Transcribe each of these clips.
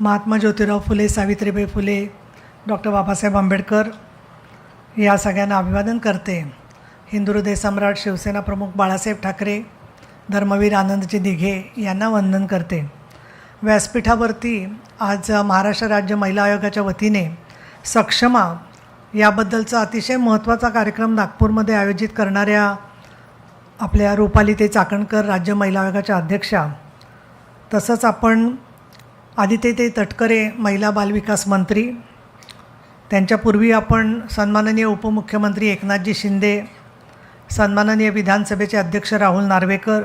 Mahatma Jyotirao Phule Savitribai Phule doctor Babasaheb Ambedkar या सगळ्यांना अभिवादन करते. हिंदू हृदय सम्राट शिवसेना प्रमुख बाळासाहेब ठाकरे धर्मवीर आनंदजी दिघे यांना वंदन करते. व्यासपीठावरती आज महाराष्ट्र राज्य महिला आयोगाच्या वतीने सक्षमा याबद्दलचा अतिशय महत्त्वाचा कार्यक्रम नागपूरमध्ये आयोजित करणाऱ्या आपल्या रुपाली ते चाकणकर राज्य महिला आयोगाच्या अध्यक्षा. तसंच आपण आदित्यते तटकरे महिला बालविकास मंत्री. त्यांच्यापूर्वी आपण सन्माननीय उपमुख्यमंत्री एकनाथजी शिंदे सन्माननीय विधानसभेचे अध्यक्ष राहुल नार्वेकर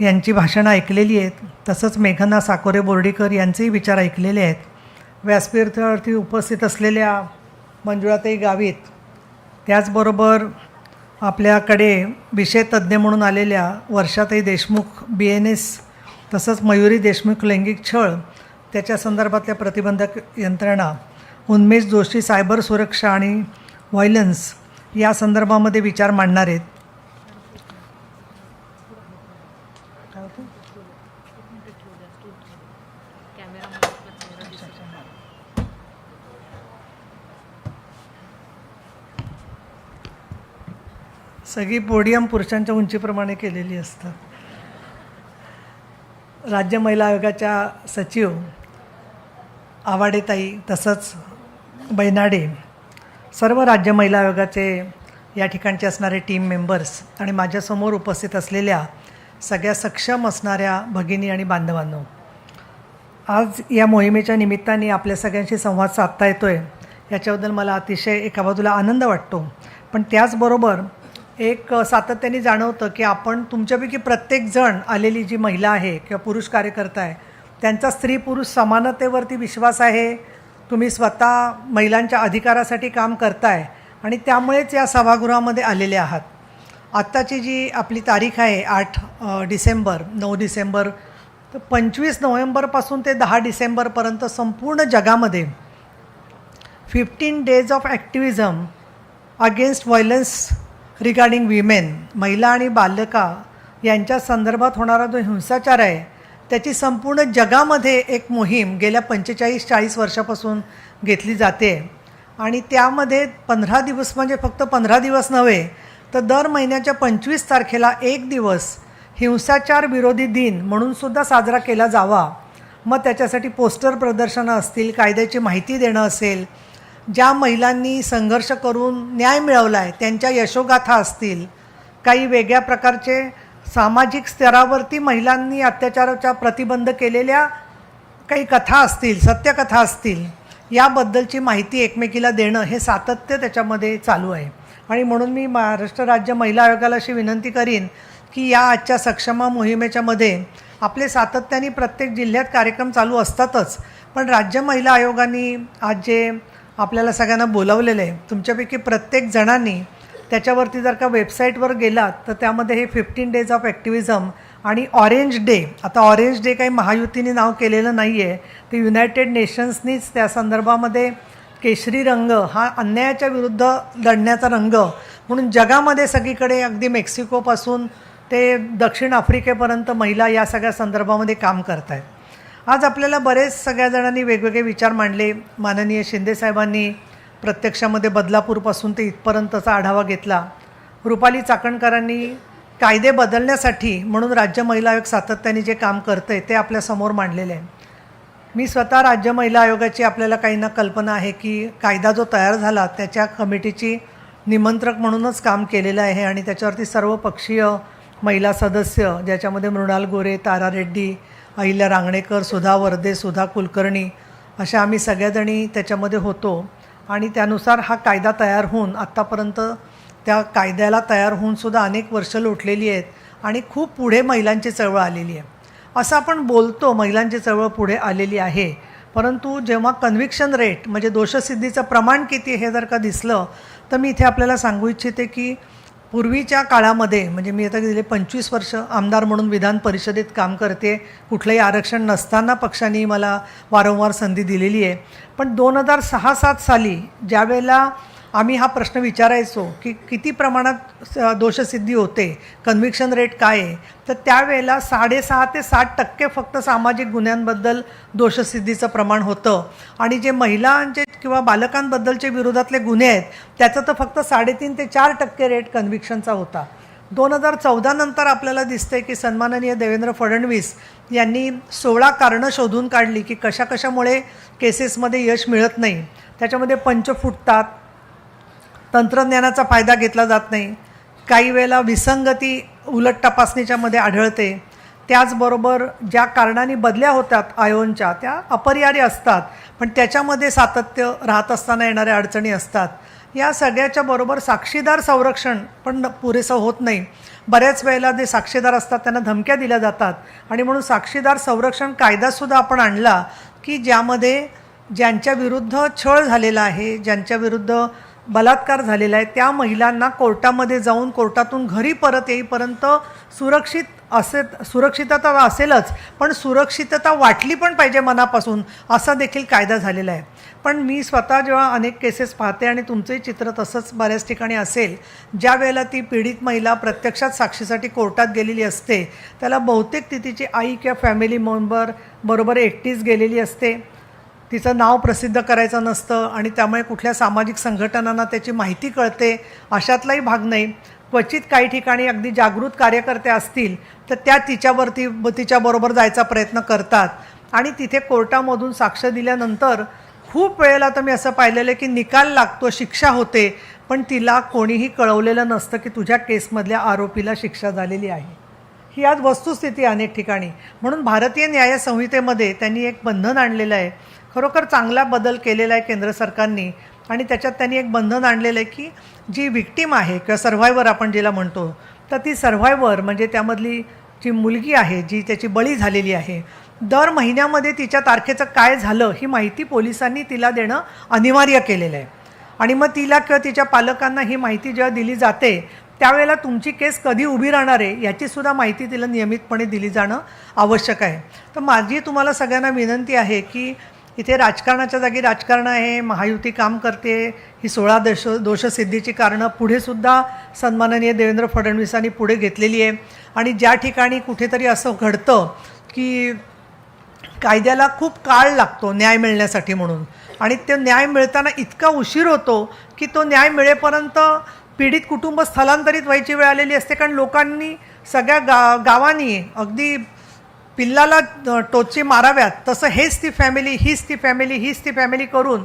यांची भाषणं ऐकलेली आहेत. तसंच मेघना साकोरे बोर्डीकर यांचेही विचार ऐकलेले आहेत. व्यासपीठावरती उपस्थित असलेल्या मंजुळाताई गावित त्याचबरोबर आपल्याकडे विषय तज्ज्ञ म्हणून आलेल्या Varshatai Deshmukh B N S तसंच मयुरी देशमुख लैंगिक छळ त्याच्या संदर्भातल्या प्रतिबंधक यंत्रणा उन्मेष जोशी सायबर सुरक्षा आणि व्हायलन्स या संदर्भामध्ये विचार मांडणार आहेत. सगळी पोडियम पुरुषांच्या उंचीप्रमाणे केलेली असतात. राज्य महिला आयोगाच्या सचिव आवाडेताई तसंच बैनाडे सर्व राज्य महिला आयोगाचे या ठिकाणचे असणारे टीम मेंबर्स आणि माझ्यासमोर उपस्थित असलेल्या सगळ्या सक्षम असणाऱ्या भगिनी आणि बांधवांनो आज या मोहिमेच्या निमित्ताने आपल्या सगळ्यांशी संवाद साधता येतो आहे याच्याबद्दल मला अतिशय एका बाजूला आनंद वाटतो. पण त्याचबरोबर एक सातत्याने जाणवतं की आपण तुमच्यापैकी प्रत्येकजण आलेली जी महिला आहे किंवा पुरुष कार्यकर्ता आहे त्यांचा स्त्री पुरुष समानतेवरती विश्वास आहे तुम्ही स्वतः महिलांच्या अधिकारासाठी काम करताय आणि त्यामुळेच या सभागृहामध्ये आलेले आहात. आत्ताची जी आपली तारीख आहे आठ डिसेंबर नऊ डिसेंबर तर पंचवीस नोव्हेंबरपासून ते दहा डिसेंबरपर्यंत संपूर्ण जगामध्ये fifteen days of activism against violence regarding women महिला आणि बालका यांच्या संदर्भात होणारा जो हिंसाचार आहे त्याची संपूर्ण जगामध्ये एक मोहीम गेल्या पंचेचाळीस चाळीस वर्षापासून घेतली जाते. आणि त्यामध्ये पंधरा दिवस म्हणजे फक्त पंधरा दिवस नव्हे तर दर महिन्याच्या पंचवीस तारखेला एक दिवस हिंसाचार विरोधी दिन म्हणून सुद्धा साजरा केला जावा. मग त्याच्यासाठी पोस्टर प्रदर्शनं असतील कायद्याची माहिती देणं असेल ज्या महिलांनी संघर्ष करून न्याय मिळवला आहे त्यांच्या यशोगाथा असतील काही वेगळ्या प्रकारचे सामाजिक स्तरावरती महिलांनी अत्याचाराचा प्रतिबंध केलेल्या काही कथा असतील सत्यकथा असतील याबद्दलची माहिती एकमेकीला देणं हे सातत्य त्याच्यामध्ये चालू आहे. आणि म्हणून मी महाराष्ट्र राज्य महिला आयोगाला अशी विनंती करीन की या आजच्या सक्षमा मोहिमेच्यामध्ये आपले सातत्याने प्रत्येक जिल्ह्यात कार्यक्रम चालू असतातच पण राज्य महिला आयोगाने आज जे आपल्याला सगळ्यांना बोलावलेलं आहे. तुमच्यापैकी प्रत्येक जणांनी त्याच्यावरती जर का वेबसाईटवर गेलात तर त्यामध्ये हे फिफ्टीन डेज ऑफ ॲक्टिव्हिझम आणि ऑरेंज डे आता ऑरेंज डे काही महायुतीने नाव केलेलं नाही आहे ते युनायटेड नेशन्सनीच त्या संदर्भामध्ये केशरी रंग हा अन्यायाच्या विरुद्ध लढण्याचा रंग. म्हणून जगामध्ये सगळीकडे अगदी मेक्सिकोपासून ते दक्षिण आफ्रिकेपर्यंत महिला या सगळ्या संदर्भामध्ये काम करत आहेत आज आपल्याला बरेच सगळ्या जणांनी वेगवेगळे विचार मांडले. माननीय शिंदेसाहेबांनी प्रत्यक्षामध्ये बदलापूरपासून ते इथपर्यंतचा आढावा घेतला. रुपाली चाकणकरांनी कायदे बदलण्यासाठी म्हणून राज्य महिला आयोग सातत्याने जे काम करतं आहे ते आपल्यासमोर मांडलेलं आहे. मी स्वतः राज्य महिला आयोगाची आपल्याला काही ना कल्पना आहे की कायदा जो तयार झाला त्याच्या कमिटीची निमंत्रक म्हणूनच काम केलेलं आहे आणि त्याच्यावरती सर्व पक्षीय महिला सदस्य ज्याच्यामध्ये मृणाल गोरे तारा रेड्डी अहिल्या रांगणेकर सुधा वर्दे सुधा कुलकर्णी अशा आम्ही सगळ्याजणी त्याच्यामध्ये होतो. आणि त्यानुसार हा कायदा तयार होऊन आत्तापर्यंत त्या कायद्याला तयार होऊन सुद्धा अनेक वर्ष लोटलेली आहेत आणि खूप पुढे महिलांची चळवळ आलेली आहे. असं आपण बोलतो महिलांची चळवळ पुढे आलेली आहे. परंतु जेव्हा कन्व्हिक्शन रेट म्हणजे दोषसिद्धीचं प्रमाण किती हे जर का दिसलं तर मी इथे आपल्याला सांगू इच्छिते की पूर्वीच्या काळामध्ये म्हणजे मी आता गेले पंचवीस वर्ष आमदार म्हणून विधान परिषदेत काम करते कुठलंही आरक्षण नसताना पक्षाने मला वारंवार संधी दिलेली आहे. पण दोन हजार सहा सात साली ज्यावेळेला आम्ही हा प्रश्न विचारायचो की किती प्रमाणात स- दोषसिद्धी होते कन्व्हिक्शन रेट काय आहे? तर त्यावेळेला साडेसहा ते साठ टक्के फक्त सामाजिक गुन्ह्यांबद्दल दोषसिद्धीचं प्रमाण होतं. आणि जे महिलांचे किंवा बालकांबद्दलचे विरोधातले गुन्हे आहेत त्याचं तर फक्त साडेतीन ते चार टक्के रेट कन्व्हिक्शनचा होता. दोन हजार चौदा नंतर आपल्याला दिसते की सन्माननीय देवेंद्र फडणवीस यांनी सोळा कारणं शोधून काढली की कशा कशामुळे केसेसमध्ये यश मिळत नाही. त्याच्यामध्ये पंच फुटतात तंत्रज्ञानाचा फायदा घेतला जात नाही. काही वेळेला विसंगती उलट तपासणीच्यामध्ये आढळते. त्याचबरोबर ज्या कारणाने बदल्या होतात आयोनच्या त्या अपरिहार्य असतात. पण त्याच्यामध्ये सातत्य राहत असताना येणाऱ्या अडचणी असतात. या सगळ्याच्या बरोबर साक्षीदार संरक्षण पण पुरेसं होत नाही. बऱ्याच वेळेला जे साक्षीदार असतात त्यांना धमक्या दिल्या जातात. आणि म्हणून साक्षीदार संरक्षण कायदासुद्धा आपण आणला की ज्यामध्ये ज्यांच्या विरुद्ध छळ झालेला आहे ज्यांच्या विरुद्ध बलात्कार झालेला आहे. त्या महिलांना कोर्टामध्ये जाऊन कोर्टातून घरी परत येईपर्यंत सुरक्षित असे सुरक्षितता असेलच पण सुरक्षितता वाटली पण पाहिजे मनापासून असा देखील कायदा झालेला आहे. पण मी स्वतः जेव्हा अनेक केसेस पाहते आणि तुमचंही चित्र तसंच बऱ्याच ठिकाणी असेल ज्या वेळेला ती पीडित महिला प्रत्यक्षात साक्षीसाठी कोर्टात गेलेली असते त्याला बहुतेक ती तिची आई किंवा फॅमिली मेंबर बरोबर एकटीच गेलेली असते. तिचं नाव प्रसिद्ध करायचं नसतं आणि त्यामुळे कुठल्या सामाजिक संघटनांना त्याची माहिती कळते अशातलाही भाग नाही. क्वचित काही ठिकाणी अगदी जागृत कार्यकर्ते असतील तर त्या तिच्यावरती ब- तिच्याबरोबर जायचा प्रयत्न करतात. आणि तिथे कोर्टामधून साक्ष दिल्यानंतर खूप वेळेला तर मी असं पाहिलेलं आहे की निकाल लागतो शिक्षा होते पण तिला कोणीही कळवलेलं नसतं की तुझ्या केसमधल्या आरोपीला शिक्षा झालेली आहे. ही आज वस्तुस्थिती अनेक ठिकाणी. म्हणून भारतीय न्यायसंहितेमध्ये त्यांनी एक बंधन आणलेलं आहे. खरोखर चांगला बदल केलेला आहे केंद्र सरकारने. आणि त्याच्यात त्यांनी एक बंधन आणलेलं आहे की जी विक्टीम आहे किंवा सर्व्हायवर आपण जिला म्हणतो तर ती सर्व्हायवर म्हणजे त्यामधली जी मुलगी आहे जी त्याची बळी झालेली आहे दर महिन्यामध्ये तिच्या तारखेचं काय झालं ही माहिती पोलिसांनी तिला देणं अनिवार्य केलेलं आहे. आणि मग तिला किंवा तिच्या पालकांना ही माहिती जेव्हा दिली जाते त्यावेळेला तुमची केस कधी उभी राहणार आहे याचीसुद्धा माहिती तिला नियमितपणे दिली जाणं आवश्यक आहे. तर माझी तुम्हाला सगळ्यांना विनंती आहे की इथे राजकारणाच्या जागी राजकारण आहे महायुती काम करते ही सोळा दोष दोषसिद्धीची कारणं पुढेसुद्धा सन्माननीय देवेंद्र फडणवीसांनी पुढे घेतलेली आहे. आणि ज्या ठिकाणी कुठेतरी असं घडतं की कायद्याला खूप काळ लागतो न्याय मिळण्यासाठी म्हणून. आणि ते न्याय मिळताना इतका उशीर होतो की तो न्याय मिळेपर्यंत पीडित कुटुंब स्थलांतरित व्हायची वेळ आलेली असते. कारण लोकांनी सगळ्या गा गावांनी अगदी पिल्लाला टोचे माराव्यात. तसं हेच ती फॅमिली हीच ती फॅमिली हीच ती फॅमिली करून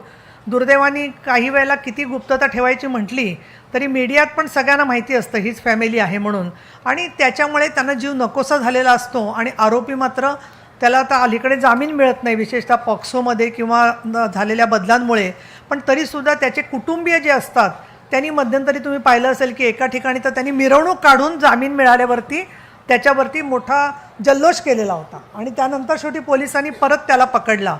दुर्दैवाने काही वेळेला किती गुप्तता ठेवायची म्हटली तरी मीडियात पण सगळ्यांना माहिती असतं हीच फॅमिली आहे म्हणून. आणि त्याच्यामुळे त्यांना जीव नकोसा झालेला असतो आणि आरोपी मात्र त्याला आता अलीकडे जामीन मिळत नाही विशेषतः पॉक्सोमध्ये किंवा न- झालेल्या बदलांमुळे. पण तरीसुद्धा त्याचे कुटुंबीय जे असतात त्यांनी मध्यंतरी तुम्ही पाहिलं असेल की एका ठिकाणी तर त्यांनी मिरवणूक काढून जामीन मिळाल्यावरती त्याच्यावरती मोठा जल्लोष केलेला होता. आणि त्यानंतर शेवटी पोलिसांनी परत त्याला पकडला.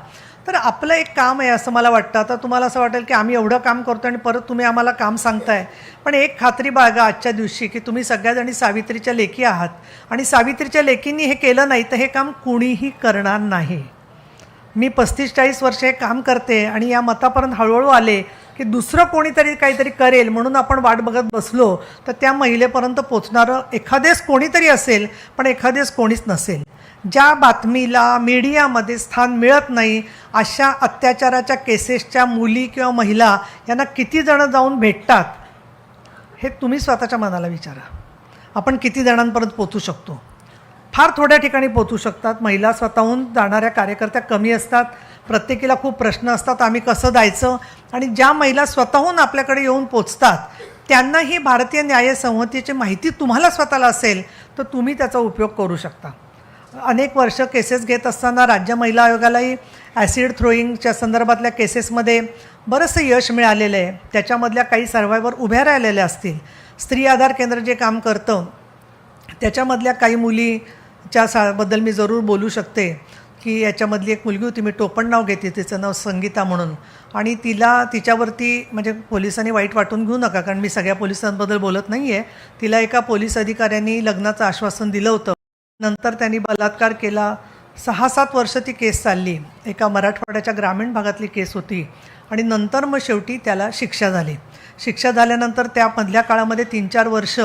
तर आपलं एक काम आहे असं मला वाटतं. आता तुम्हाला असं वाटेल की आम्ही एवढं काम करतो आणि परत तुम्ही आम्हाला काम सांगताय. पण एक खात्री बाळगा आजच्या दिवशी की तुम्ही सगळ्याजणी सावित्रीच्या लेखी आहात. आणि सावित्रीच्या लेकींनी हे केलं नाही तर हे काम कुणीही करणार नाही. मी पस्तीस चाळीस वर्षे हे काम करते आणि या मतापर्यंत हळूहळू आले. की दुसरं कोणीतरी काहीतरी करेल म्हणून आपण वाट बघत बसलो तर त्या महिलेपर्यंत पोचणारं एखादेच कोणीतरी असेल पण एखादेच कोणीच नसेल. ज्या बातमीला मीडियामध्ये स्थान मिळत नाही अशा अत्याचाराच्या केसेसच्या मुली किंवा महिला यांना किती जणं जाऊन भेटतात हे तुम्ही स्वतःच्या मनाला विचारा. आपण किती जणांपर्यंत पोचू शकतो? फार थोड्या ठिकाणी पोचू शकतात. महिला स्वतःहून जाणाऱ्या कार्यकर्त्या कमी असतात. प्रत्येकीला खूप प्रश्न असतात आम्ही कसं जायचं? आणि ज्या महिला स्वतःहून आपल्याकडे येऊन पोचतात त्यांनाही भारतीय न्याय संहितेची माहिती तुम्हाला स्वतःला असेल तर तुम्ही त्याचा उपयोग करू शकता. अनेक वर्ष केसेस घेत असताना राज्य महिला आयोगालाही ॲसिड थ्रोईंगच्या संदर्भातल्या केसेसमध्ये बरंचसं यश मिळालेलं आहे. त्याच्यामधल्या काही सर्वायवर उभ्या राहिलेल्या असतील. स्त्री आधार केंद्र जे काम करतं त्याच्यामधल्या काही मुलीच्या सा बद्दल मी जरूर बोलू शकते. की याच्यामधली एक मुलगी होती मी टोपण नाव घेते तिचं नाव संगीता म्हणून. आणि तिला तिच्यावरती म्हणजे पोलिसांनी वाईट वाटून घेऊ नका कारण मी सगळ्या पोलिसांबद्दल बोलत नाही आहे तिला एका पोलीस अधिकाऱ्यांनी लग्नाचं आश्वासन दिलं होतं. नंतर त्यांनी बलात्कार केला. सहा सात वर्ष ती केस चालली. एका मराठवाड्याच्या ग्रामीण भागातली केस होती. आणि नंतर मग शेवटी त्याला शिक्षा झाली. शिक्षा झाल्यानंतर त्या मधल्या काळामध्ये तीन चार वर्ष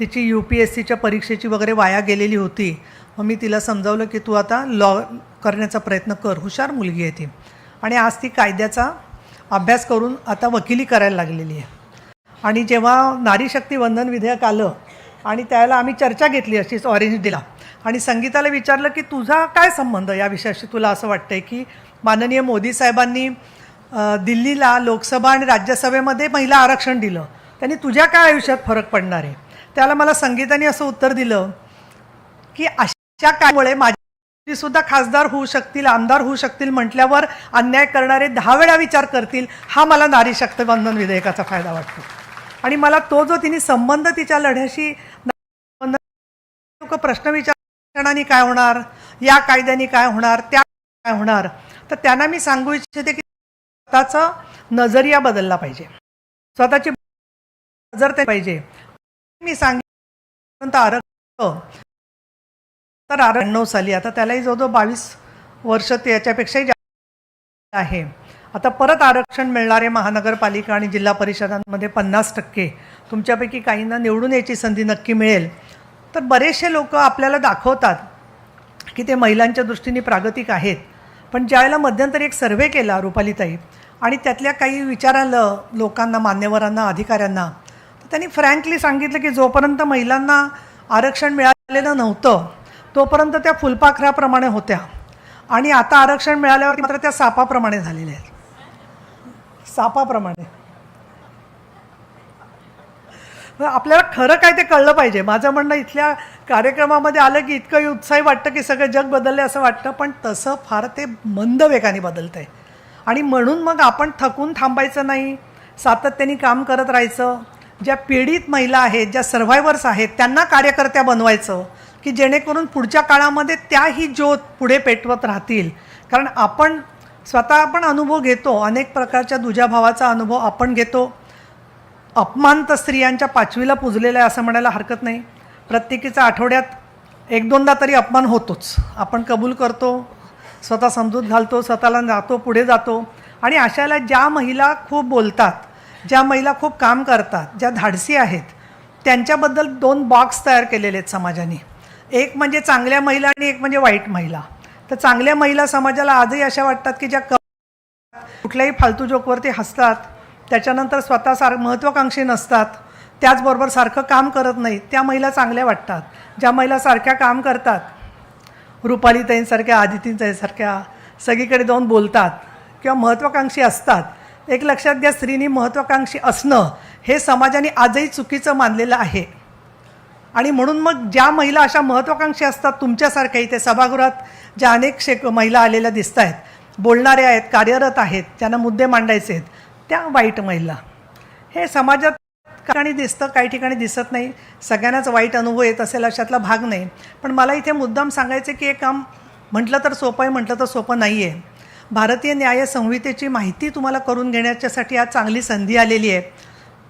तिची यू पी एस सीच्या परीक्षेची वगैरे वाया गेलेली होती. मग मी तिला समजावलं की तू आता लॉ करण्याचा प्रयत्न कर. हुशार मुलगी आहे ती. आणि आज ती कायद्याचा अभ्यास करून आता वकिली करायला लागलेली आहे. आणि जेव्हा नारी शक्ती वंदन विधेयक आलं आणि त्याला आम्ही चर्चा घेतली अशीच ऑरेंज दिला आणि संगीताला विचारलं की तुझा काय संबंध या विषयाशी? तुला असं वाटतं आहे की माननीय मोदी साहेबांनी दिल्लीला लोकसभा आणि राज्यसभेमध्ये महिला आरक्षण दिलं. त्यांनी तुझ्या काय आयुष्यात फरक पडणार आहे? त्याला मला संगीताने असं उत्तर दिलं की अशा कामुळे ती सुद्धा खासदार होऊ शकतील आमदार होऊ शकतील म्हटल्यावर अन्याय करणारे दहा वेळा विचार करतील हा मला नारी शक्ती बंधन विधेयकाचा फायदा वाटतो. आणि मला तो जो तिने संबंध तिच्या लढ्याशी लोक प्रश्न विचारणाने काय होणार या कायद्याने काय होणार त्या काय होणार तर त्यांना मी सांगू इच्छिते की स्वतःचा नजरिया बदलला पाहिजे. स्वतःची नजर ते पाहिजे. मी सांगितलं आरक्षण तर अठ्ठ्याण्णव साली. आता त्यालाही जवळजवळ बावीस वर्ष त्याच्यापेक्षाही जास्त आहे. आता परत आरक्षण मिळणारे महानगरपालिका आणि जिल्हा परिषदांमध्ये पन्नास टक्के. तुमच्यापैकी काहींना निवडून यायची संधी नक्की मिळेल. तर बरेचसे लोक आपल्याला दाखवतात की ते महिलांच्या दृष्टीने प्रागतिक आहेत. पण ज्यावेळेला मध्यंतरी एक सर्वे केला रुपालीताई आणि त्यातल्या काही विचारालं लोकांना मान्यवरांना अधिकाऱ्यांना तर त्यांनी फ्रँकली सांगितलं की जोपर्यंत महिलांना आरक्षण मिळालेलं नव्हतं तोपर्यंत त्या फुलपाखराप्रमाणे होत्या. आणि आता आरक्षण मिळाल्यावरती मात्र त्या सापाप्रमाणे झालेल्या आहेत सापाप्रमाणे. आपल्याला खरं काय ते कळलं पाहिजे. माझं म्हणणं इथल्या कार्यक्रमामध्ये आलं की इतकं उत्साही वाटतं की सगळं जग बदललं असं वाटतं पण तसं फार ते मंद वेगाने बदलतं आहे आणि म्हणून मग आपण थकून थांबायचं नाही. सातत्याने काम करत राहायचं. ज्या पीडित महिला आहेत ज्या सर्व्हायवर्स आहेत त्यांना कार्यकर्त्या बनवायचं. की जेणेकरून पुढच्या काळामध्ये त्याही ज्योत पुढे पेटवत राहतील. कारण आपण स्वतः आपण अनुभव घेतो अनेक प्रकारच्या दुजाभावाचा अनुभव आपण घेतो. अपमान तर स्त्रियांच्या पाचवीला पुजलेला आहे असं म्हणायला हरकत नाही. प्रत्येकीचा आठवड्यात एक दोनदा तरी अपमान होतोच. आपण कबूल करतो स्वतः समजूत घालतो स्वतःला जातो पुढे जातो. आणि अशाला ज्या महिला खूप बोलतात ज्या महिला खूप काम करतात ज्या धाडसी आहेत त्यांच्याबद्दल दोन बॉक्स तयार केलेले आहेत समाजाने. एक म्हणजे चांगल्या महिला आणि एक म्हणजे वाईट महिला. तर चांगल्या महिला समाजाला आजही अशा वाटतात की ज्या कुठल्याही फालतू जोकवरती हसतात त्याच्यानंतर स्वतः सार महत्त्वाकांक्षी नसतात त्याचबरोबर सारखं काम करत नाही त्या महिला चांगल्या वाटतात. ज्या महिला सारख्या काम करतात रुपालीताईंसारख्या आदितींसारख्या सगळीकडे जाऊन बोलतात किंवा महत्त्वाकांक्षी असतात एक लक्षात घ्या स्त्रीनी महत्त्वाकांक्षी असणं हे समाजाने आजही चुकीचं मानलेलं आहे. आणि म्हणून मग ज्या महिला अशा महत्त्वाकांक्षी असतात तुमच्यासारख्या इथे सभागृहात ज्या अनेक शेक महिला आलेल्या दिसत आहेत बोलणाऱ्या आहेत कार्यरत आहेत त्यांना मुद्दे मांडायचे आहेत त्या वाईट महिला. हे समाजात ठिकाणी दिसतं काही ठिकाणी दिसत नाही. सगळ्यांनाच वाईट अनुभव येत असेल अशातला भाग नाही. पण मला इथे मुद्दाम सांगायचं की एक काम म्हटलं तर सोपं आहे म्हटलं तर सोपं नाही आहे भारतीय न्याय संहितेची माहिती तुम्हाला करून घेण्याच्यासाठी आज चांगली संधी आलेली आहे.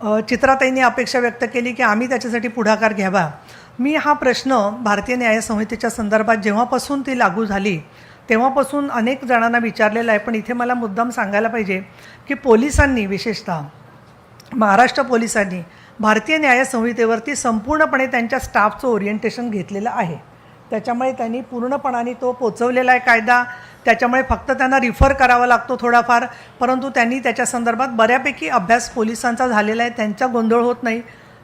चित्राताईंनी अपेक्षा व्यक्त केली की आम्ही त्याच्यासाठी पुढाकार घ्यावा. मी हा प्रश्न भारतीय न्यायसंहितेच्या संदर्भात जेव्हापासून ती लागू झाली तेव्हापासून अनेक जणांना विचारलेला आहे पण इथे मला मुद्दाम सांगायला पाहिजे की पोलिसांनी विशेषतः महाराष्ट्र पोलिसांनी भारतीय न्यायसंहितेवरती संपूर्णपणे त्यांच्या स्टाफचं ओरिएंटेशन घेतलेलं आहे. त्याच्यामुळे त्यांनी पूर्णपणाने तो पोचवलेला आहे कायदा. त्याच्यामुळे फक्त त्यांना रिफर करावा लागतो थोडाफार परंतु त्यांनी त्याच्या संदर्भात बऱ्यापैकी अभ्यास पोलिसांचा झालेला आहे त्यांचा गोंधळ होत नाही.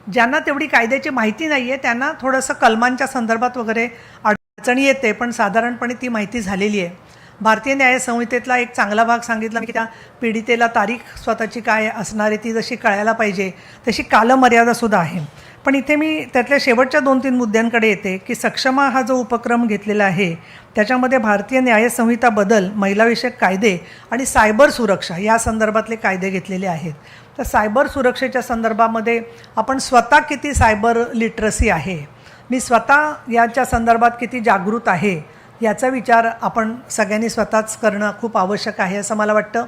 ज्यांना तेवढी कायद्याची माहिती नाही आहे त्यांना थोडंसं कलमांच्या संदर्भात वगैरे अडचणी येते पण साधारणपणे ती माहिती झालेली आहे. भारतीय न्याय संहितेतला एक चांगला भाग सांगितला की त्या पीडितेला तारीख स्वतःची काय असणारे ती जशी कळायला पाहिजे तशी कालमर्यादासुद्धा आहे. पण इथे मी त्यातल्या शेवटच्या दोन तीन मुद्द्यांकडे येते की सक्षमा हा जो उपक्रम घेतलेला आहे त्याच्यामध्ये भारतीय न्यायसंहिता बदल महिलाविषयक कायदे आणि सायबर सुरक्षा या संदर्भातले कायदे घेतलेले आहेत. तर सायबर सुरक्षेच्या संदर्भामध्ये आपण स्वतः किती सायबर लिटरसी आहे? मी स्वतः याच्या संदर्भात किती जागृत आहे? याचा विचार आपण सगळ्यांनी स्वतःच करणं खूप आवश्यक आहे असं मला वाटतं.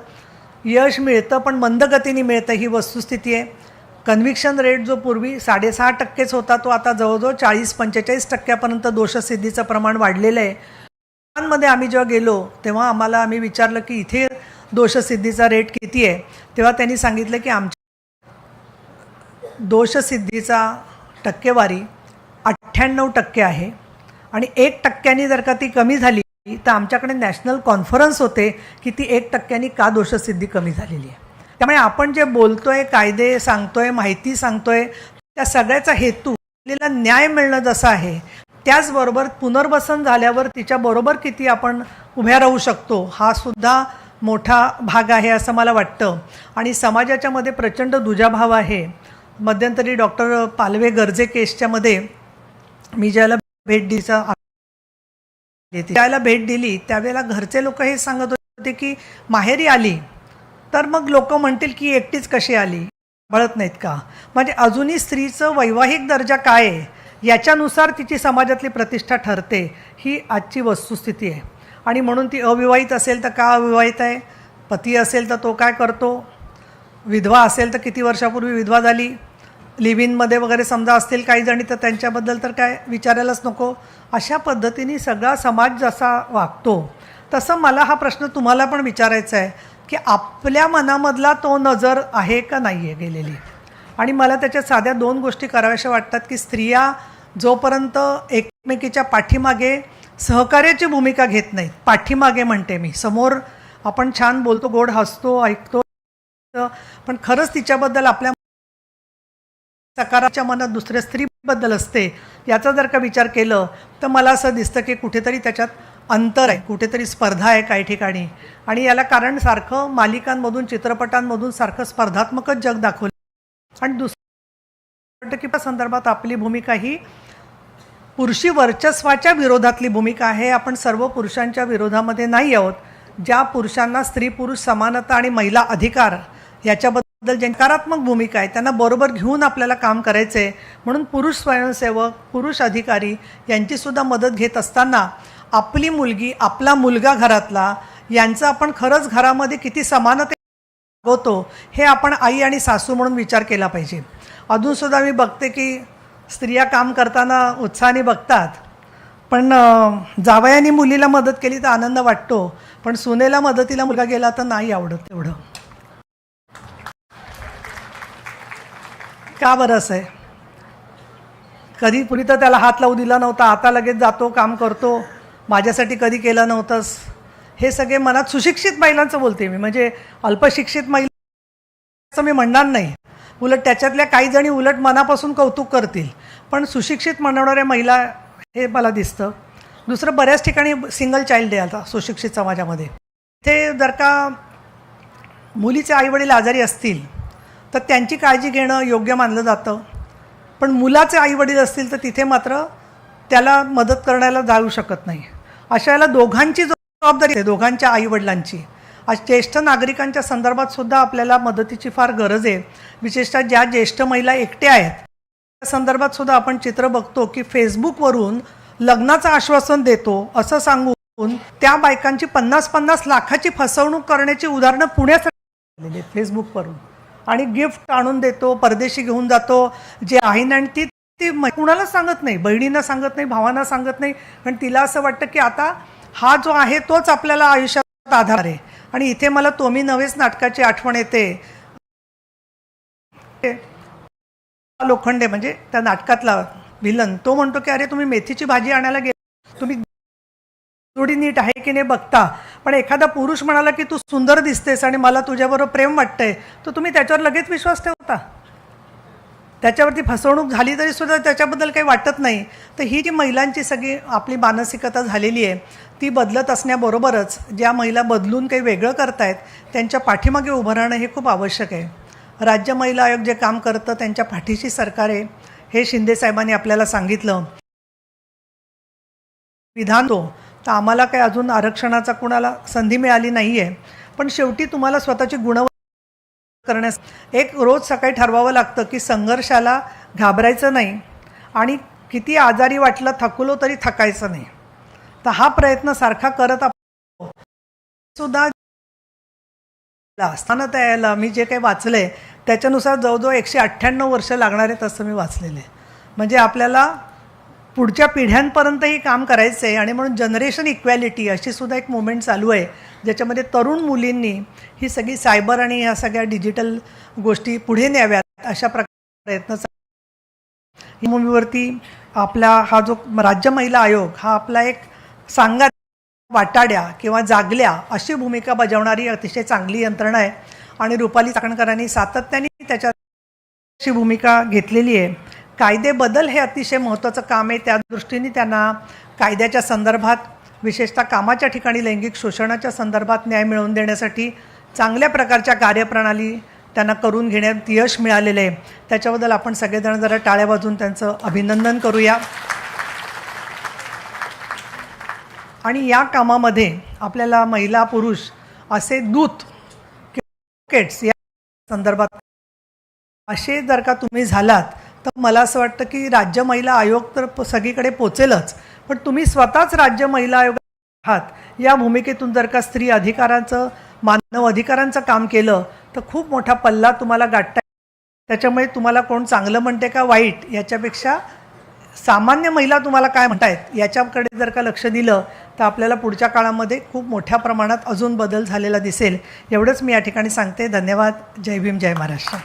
यश मिळतं पण मंदगतीने मिळतं ही वस्तुस्थिती आहे. कन्व्हिक्शन रेट जो पूर्वी साडेसहा टक्केच होता तो आता जवळजवळ चाळीस पंचेचाळीस टक्क्यापर्यंत दोषसिद्धीचं प्रमाण वाढलेलं आहे. मध्ये आम्ही जेव्हा गेलो तेव्हा आम्हाला आम्ही विचारलं की इथे दोषसिद्धीचा रेट किती आहे? तेव्हा त्यांनी सांगितलं की आमच्या दोषसिद्धीचा टक्केवारी अठ्ठ्याण्णव टक्के आहे. आणि एक टक्क्यांनी जर का ती कमी झाली तर आमच्याकडे नॅशनल कॉन्फरन्स होते की ती एक टक्क्यांनी का दोषसिद्धी कमी झालेली आहे? त्यामुळे आपण जे बोलतोय कायदे सांगतोय माहिती सांगतोय त्या सगळ्याचा हेतू आपल्याला न्याय मिळणं जसं आहे त्याचबरोबर पुनर्वसन झाल्यावर तिच्याबरोबर किती आपण उभ्या राहू शकतो हा सुद्धा मोठा भाग आहे असं मला वाटतं. आणि समाजाच्या मध्ये प्रचंड दुजाभाव आहे. मध्यंतरी डॉक्टर पालवे गर्जे केसच्यामध्ये मी ज्याला भेट दिचा त्याला भेट दिली त्यावेळेला घरचे लोक हे सांगत होते की माहेरी आली. तर मग लोक म्हणतील की एकटीच कशी आली? बळत नाहीत का? म्हणजे अजूनही स्त्रीचं वैवाहिक दर्जा काय आहे? याच्यानुसार तिची समाजातली प्रतिष्ठा ठरते ही आजची वस्तुस्थिती आहे. आणि म्हणून ती अविवाहित असेल तर का अविवाहित आहे? पती असेल तर तो काय करतो? विधवा असेल तर किती वर्षापूर्वी विधवा झाली? लिव्ह इनमध्ये वगैरे समजा असतील काही जणी तर त्यांच्याबद्दल तर काय विचारायलाच नको. अशा पद्धतीने सगळा समाज जसा वागतो तसं मला हा प्रश्न तुम्हाला पण विचारायचा आहे. की आपल्या मनामधला तो नजर आहे का नाही आहे गेलेली? आणि मला त्याच्यात साध्या दोन गोष्टी कराव्याशा वाटतात की स्त्रिया जोपर्यंत एकमेकीच्या पाठीमागे सहकार्याची भूमिका घेत नाहीत पाठीमागे म्हणते मी समोर आपण छान बोलतो गोड हसतो ऐकतो पण खरंच तिच्याबद्दल आपल्या सकाराच्या मनात दुसऱ्या स्त्रीबद्दल असते याचा जर का विचार केलं तर मला असं दिसतं की कुठेतरी त्याच्यात अंतर आहे कुठेतरी स्पर्धा आहे काही ठिकाणी. आणि याला कारण सारखं मालिकांमधून चित्रपटांमधून सारखं स्पर्धात्मकच जग दाखवलं. आणि दुसरं की संदर्भात आपली भूमिका ही पुरुषी वर्चस्वाच्या विरोधातली भूमिका आहे. आपण सर्व पुरुषांच्या विरोधामध्ये नाही आहोत. ज्या पुरुषांना स्त्री पुरुष समानता आणि महिला अधिकार याच्याबद्दल जनकारात्मक भूमिका आहे त्यांना बरोबर घेऊन आपल्याला काम करायचं आहे म्हणून पुरुष स्वयंसेवक पुरुष अधिकारी यांचीसुद्धा मदत घेत असताना आपली मुलगी आपला मुलगा घरातला यांचं आपण खरंच घरामध्ये किती समानते होतो हे आपण आई आणि सासू म्हणून विचार केला पाहिजे. अजूनसुद्धा मी बघते की स्त्रिया काम करताना उत्साहाने बघतात पण जावयाने मुलीला मदत केली तर आनंद वाटतो पण सुनेला मदतीला मुलगा गेला तर नाही आवडत तेवढं. का बरं असं आहे? कधी पूर्वी तर त्याला हात लावू दिला नव्हता आता लगेच जातो काम करतो. माझ्यासाठी कधी केलं नव्हतंस? हे सगळे मनात सुशिक्षित महिलांचं बोलते मी. म्हणजे अल्पशिक्षित महिला मी म्हणणार नाही. उलट त्याच्यातल्या काही जणी उलट मनापासून कौतुक करतील. पण सुशिक्षित म्हणणाऱ्या महिला हे मला दिसतं. दुसरं बऱ्याच ठिकाणी सिंगल चाइल्ड आहे आता सुशिक्षित समाजामध्ये ते जर का मुलीचे आईवडील आजारी असतील तर त्यांची काळजी घेणं योग्य मानलं जातं. पण मुलाचे आईवडील असतील तर तिथे मात्र त्याला मदत करण्याला जाऊ शकत नाही. अशा वेळेला दोघांची जबाबदारी आहे दोघांच्या आईवडिलांची. आज ज्येष्ठ नागरिकांच्या संदर्भात सुद्धा आपल्याला मदतीची फार गरज आहे. विशेषतः ज्या ज्येष्ठ महिला एकट्या आहेत त्या संदर्भात सुद्धा आपण चित्र बघतो की फेसबुकवरून लग्नाचं आश्वासन देतो असं सांगून त्या बायकांची पन्नास पन्नास लाखाची फसवणूक करण्याची उदाहरणं पुण्यासाठी आलेली फेसबुकवरून. आणि गिफ्ट आणून देतो परदेशी घेऊन जातो. जे आहे ना आणि ती ती कुणालाच सांगत नाही बहिणींना सांगत नाही भावांना सांगत नाही. पण तिला असं वाटतं की आता हा जो आहे तोच आपल्याला आयुष्यात आधार आहे. आणि इथे मला तोमी नव्हेच नाटकाची आठवण येते. लोखंडे म्हणजे त्या नाटकातला विलन तो म्हणतो की अरे तुम्ही मेथीची भाजी आणायला गेला तुम्ही थोडी नीट आहे की नाही बघता. पण एखादा पुरुष म्हणाला की तू सुंदर दिसतेस आणि मला तुझ्याबरोबर प्रेम वाटतंय तर तुम्ही त्याच्यावर लगेच विश्वास ठेवता. त्याच्यावरती फसवणूक झाली तरी सुद्धा त्याच्याबद्दल काही वाटत नाही. तर ही जी महिलांची सगळी आपली मानसिकता झालेली आहे ती बदलत असण्याबरोबरच ज्या महिला बदलून काही वेगळं करतायत त्यांच्या पाठीमागे उभं राहणं हे खूप आवश्यक आहे. राज्य महिला आयोग जे काम करतं त्यांच्या पाठीशी सरकार आहे हे शिंदे साहेबांनी आपल्याला सांगितलं. विधान तो तर आम्हाला काही अजून आरक्षणाचा कुणाला संधी मिळाली नाही आहे पण शेवटी तुम्हाला स्वतःची गुणवत्ता करण्यास एक रोज सकाळी ठरवावं लागतं की संघर्षाला घाबरायचं नाही आणि किती आजारी वाटलं थकलो तरी थकायचं नाही. तर हा प्रयत्न सारखा करत आपण सुद्धा असताना त्याला मी जे काही वाचलंय त्याच्यानुसार जवळजवळ एकशे अठ्ठ्याण्णव वर्ष लागणार आहेत असं मी वाचलेलं आहे. म्हणजे आपल्याला पुढच्या पिढ्यांपर्यंतही काम करायचं आहे आणि म्हणून जनरेशन इक्वॅलिटी अशी सुद्धा एक मुवमेंट चालू आहे ज्याच्यामध्ये तरुण मुलींनी ही सगळी सायबर आणि ह्या सगळ्या डिजिटल गोष्टी पुढे न्याव्यात अशा प्रकारे प्रयत्न ही मुवीवरती भूमीवरती आपला हा जो राज्य महिला आयोग हा आपला एक सांगा वाटाड्या किंवा जागल्या अशी भूमिका बजावणारी अतिशय चांगली यंत्रणा आहे. आणि रुपाली चाकणकरांनी सातत्याने त्याच्यात अशी भूमिका घेतलेली आहे. कायदे बदल हे अतिशय महत्त्वाचं काम आहे. त्या दृष्टीने त्यांना कायद्याच्या संदर्भात विशेषतः कामाच्या ठिकाणी लैंगिक शोषणाच्या संदर्भात न्याय मिळवून देण्यासाठी चांगल्या प्रकारच्या कार्यप्रणाली त्यांना करून घेण्यात यश मिळालेलं आहे. त्याच्याबद्दल आपण सगळेजण जरा टाळ्या वाजून त्यांचं अभिनंदन करूया. आणि या कामामध्ये आपल्याला महिला पुरुष असे दूत किंवा या संदर्भात असे जर का तुम्ही झालात तर मला असं वाटतं की राज्य महिला आयोग तर प- सगळीकडे पोचेलच. पण तुम्ही स्वतःच राज्य महिला आयोग आहात. या भूमिकेतून जर का स्त्री अधिकारांचं मानव अधिकारांचं काम केलं तर खूप मोठा पल्ला तुम्हाला गाठता त्याच्यामुळे तुम्हाला कोण चांगलं म्हणते का वाईट याच्यापेक्षा सामान्य महिला तुम्हाला काय म्हणतायत याच्याकडे जर का लक्ष दिलं तर आपल्याला पुढच्या काळामध्ये खूप मोठ्या प्रमाणात अजून बदल झालेला दिसेल. एवढंच मी या ठिकाणी सांगते. धन्यवाद. जय भीम जय महाराष्ट्र.